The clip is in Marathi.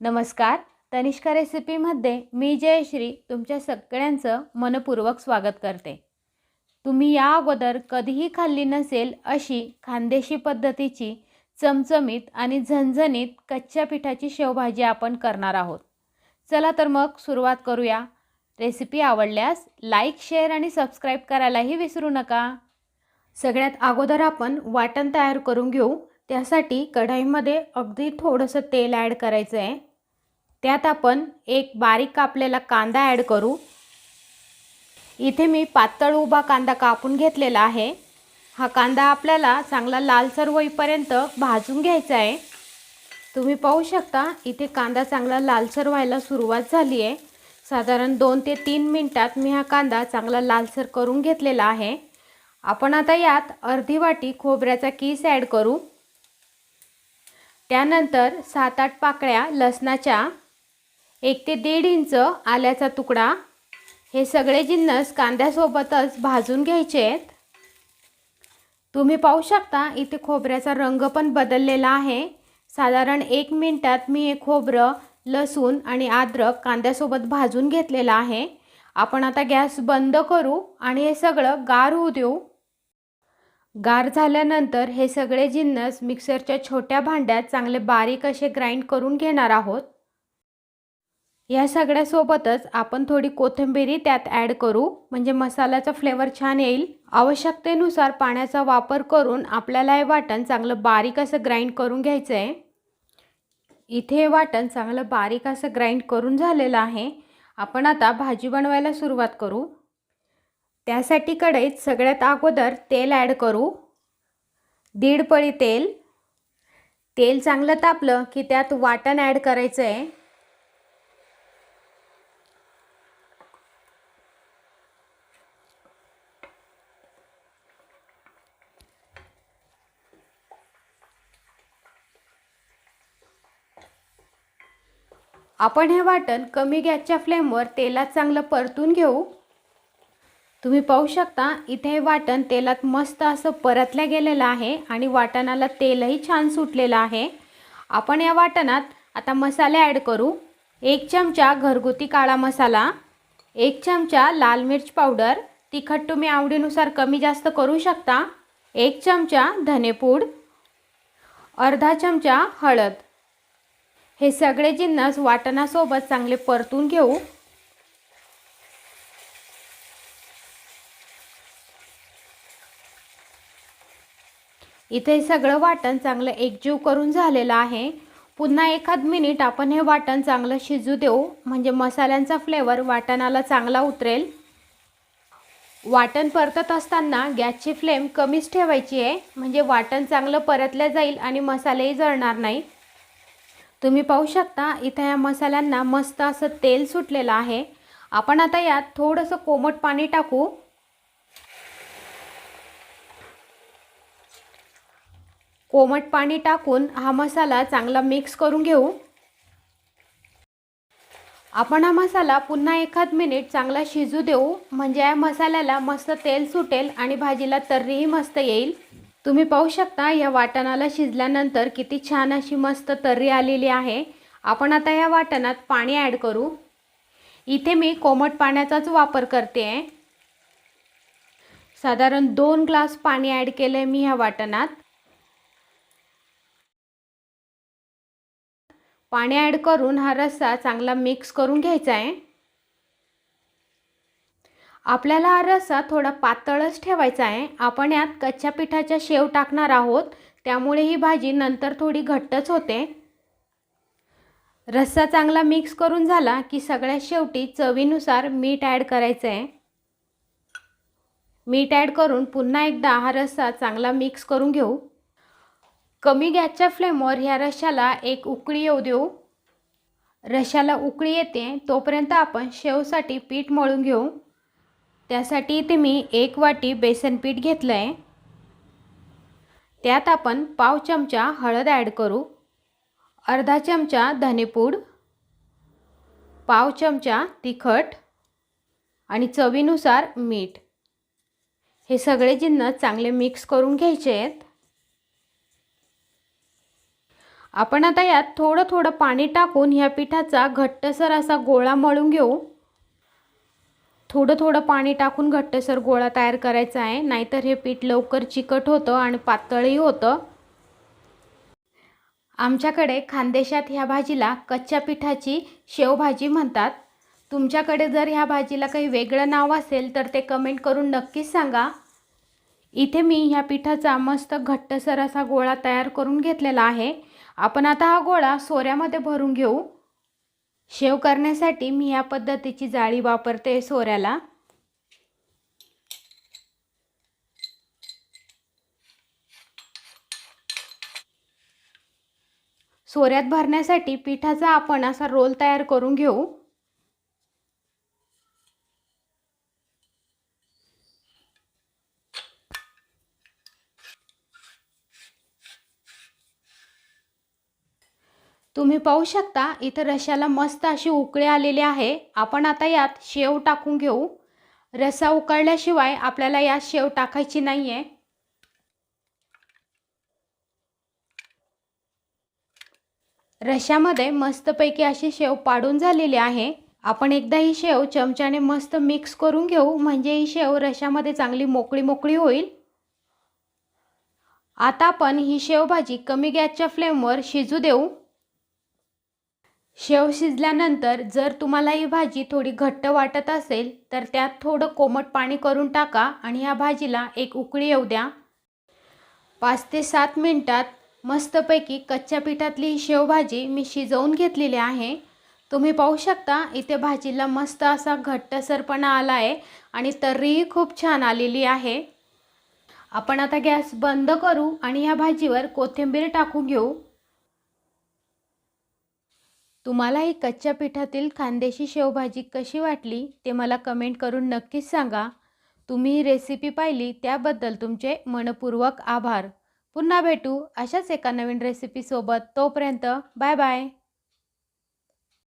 नमस्कार. तनिष्का रेसिपीमध्ये मी जयश्री तुमच्या सगळ्यांचं मनपूर्वक स्वागत करते. तुम्ही या अगोदर कधीही खाल्ली नसेल अशी खानदेशी पद्धतीची चमचमीत आणि झणझणीत कच्च्या पिठाची शेवभाजी आपण करणार आहोत. चला तर मग सुरुवात करूया. रेसिपी आवडल्यास लाईक शेअर आणि सबस्क्राईब करायलाही विसरू नका. सगळ्यात अगोदर आपण वाटण तयार करून घेऊ. त्यासाठी कढाईमध्ये अगदी थोडंसं तेल ॲड करायचं आहे त्यात आपण एक बारीक कापलेला कांदा ॲड करू. इथे मी पातळ उभा कांदा कापून घेतलेला आहे. हा कांदा आपल्याला चांगला लालसर होईपर्यंत भाजून घ्यायचा आहे. तुम्ही पाहू शकता इथे कांदा चांगला लालसर व्हायला सुरुवात झाली आहे. साधारण दोन ते तीन मिनटात मी हा कांदा चांगला लालसर करून घेतलेला आहे. आपण आता यात अर्धी वाटी खोबऱ्याचा किस ॲड करू. त्यानंतर सात आठ पाकळ्या लसणाच्या एक ते दीड इंच आल्याचा तुकडा. हे सगळे जिन्नस कांद्यासोबतच भाजून घ्यायचे आहेत तुम्ही पाहू शकता इथे खोबऱ्याचा रंग पण बदललेला आहे. साधारण एक मिनटात मी हे खोबरं लसूण आणि अद्रक कांद्यासोबत भाजून घेतलेलं आहे. आपण आता गॅस बंद करू आणि हे सगळं गार होऊ देऊ. गार झाल्यानंतर हे सगळे जिन्नस मिक्सरच्या छोट्या भांड्यात चांगले बारीक असे ग्राइंड करून घेणार आहोत. या सगळ्यासोबतच आपण थोडी कोथिंबिरी त्यात ॲड करू. म्हणजे मसाल्याचा फ्लेवर छान येईल. आवश्यकतेनुसार पाण्याचा वापर करून आपल्याला हे वाटण चांगलं बारीक असं ग्राइंड करून घ्यायचं आहे इथे हे वाटण चांगलं बारीक असं ग्राइंड करून झालेलं आहे. आपण आता भाजी बनवायला सुरुवात करू. त्यासाठी कढईत सगळ्यात अगोदर तेल ॲड करू. दीड पळी तेल. तेल चांगलं तापलं की त्यात वाटण ॲड करायचं आहे आपण हे वाटण कमी गॅसच्या फ्लेमवर तेलात चांगलं परतून घेऊ. तुम्ही पाहू शकता इथे हे वाटण तेलात मस्त असं परतल्या गेलेलं आहे आणि वाटणाला तेलही छान सुटलेलं आहे. आपण या वाटणात आता मसाले ॲड करू. एक चमचा घरगुती काळा मसाला एक चमचा लाल मिर्च पावडर तिखट तुम्ही आवडीनुसार कमी जास्त करू शकता एक चमचा धनेपूड अर्धा चमचा हळद. हे सगळे जिन्नस वाटणासोबत चांगले परतून घेऊ. इथे सगळं वाटण चांगलं एकजीव करून झालेलं आहे. पुन्हा एखाद मिनिट आपण हे वाटण चांगलं शिजू देऊ. म्हणजे मसाल्यांचा फ्लेवर वाटणाला चांगला उतरेल. वाटण परतत असताना गॅसची फ्लेम कमीच ठेवायची आहे. म्हणजे वाटण चांगलं परतलं जाईल आणि मसालेही जळणार नाही. तुम्ही पाहू शकता इथं या मसाल्यांना मस्त असं तेल सुटलेलं आहे. आपण आता यात थोडंसं कोमट पाणी टाकू. कोमट पाणी टाकून हा मसाला चांगला मिक्स करून घेऊ. आपण हा मसाला पुन्हा एखाद मिनिट चांगला शिजू देऊ. म्हणजे या मसाल्याला मस्त तेल सुटेल आणि भाजीला तर्रीही मस्त येईल. तुम्ही पाहू शकता या वाटणाला शिजल्यानंतर किती छान अशी मस्त तर्री आलेली आहे. आपण आता या वाटणात पाणी ॲड करू. इथे मी कोमट पाण्याचाच वापर करते. आहे साधारण दोन ग्लास पाणी ॲड केलं आहे मी ह्या वाटणात. पाणी ॲड करून हा रस्सा चांगला मिक्स करून घ्यायचा आहे. आपल्याला हा रस्सा थोडा पातळच ठेवायचा आहे. आपण यात कच्च्या पिठाच्या शेव टाकणार आहोत. त्यामुळे ही भाजी नंतर थोडी घट्टच होते. रस्सा चांगला मिक्स करून झाला की सगळ्यात शेवटी चवीनुसार मीठ ॲड करायचं आहे. मीठ ॲड करून पुन्हा एकदा हा रस्सा चांगला मिक्स करून घेऊ. कमी गॅसच्या फ्लेमवर ह्या रश्शाला एक उकळी येऊ देऊ. रश्शाला उकळी येते तोपर्यंत आपण शेवसाठी पीठ मळून घेऊ. त्यासाठी इथे मी एक वाटी बेसन पीठ घेतलं आहे त्यात आपण पाव चमचा हळद ॲड करू. अर्धा चमचा धनेपूड पाव चमचा तिखट. आणि चवीनुसार मीठ. हे सगळे जिन्नस चांगले मिक्स करून घ्यायचे आहेत. आपण आता यात थोडं थोडं पाणी टाकून ह्या पिठाचा घट्टसर असा गोळा मळून घेऊ. थोडं थोडं पाणी टाकून घट्टसर गोळा तयार करायचा आहे. नाहीतर हे पीठ लवकर चिकट होतं आणि पातळही होतं. आमच्याकडे खानदेशात ह्या भाजीला कच्च्या पिठाची शेवभाजी म्हणतात. तुमच्याकडे जर ह्या भाजीला काही वेगळं नाव असेल तर ते कमेंट करून नक्कीच सांगा. इथे मी ह्या पिठाचा मस्त घट्टसर असा गोळा तयार करून घेतलेला आहे. आपण आता हा गोळा सोऱ्यामध्ये भरून घेऊ. शेव करण्यासाठी मी या पद्धतीची जाळी वापरते सोऱ्याला. सोऱ्यात भरण्यासाठी पिठाचा आपण असा रोल तयार करून घेऊ. तुम्ही पाहू शकता इथं रशाला मस्त अशी उकळे आलेली आहे. आपण आता यात शेव टाकून घेऊ. रसा उकळल्याशिवाय आपल्याला यात शेव टाकायची नाही आहे रशामध्ये मस्तपैकी अशी शेव पाडून झालेली आहे. आपण एकदा ही शेव चमच्याने मस्त मिक्स करून घेऊ म्हणजे ही शेव रशामध्ये चांगली मोकळी मोकळी होईल. आता आपण ही शेवभाजी कमी गॅसच्या फ्लेमवर शिजू देऊ. शेव शिजल्यानंतर जर तुम्हाला ही भाजी थोडी घट्ट वाटत असेल तर त्यात थोडं कोमट पाणी करून टाका आणि ह्या भाजीला एक उकळी येऊ द्या. पाच ते सात मिनटात मस्तपैकी कच्च्या पिठातली ही शेवभाजी मी शिजवून घेतलेली आहे. तुम्ही पाहू शकता इथे भाजीला मस्त असा घट्टसरपणा आला आहे आणि तर्रीही खूप छान आलेली आहे. आपण आता गॅस बंद करू आणि ह्या भाजीवर कोथिंबीर टाकून घेऊ. तुम्हाला ही कच्च्या पिठातील खानदेशी शेवभाजी कशी वाटली ते मला कमेंट करून नक्कीच सांगा. तुम्ही ही रेसिपी पाहिली त्याबद्दल तुमचे मनपूर्वक आभार. पुन्हा भेटू अशाच एका नवीन रेसिपीसोबत तोपर्यंत बाय बाय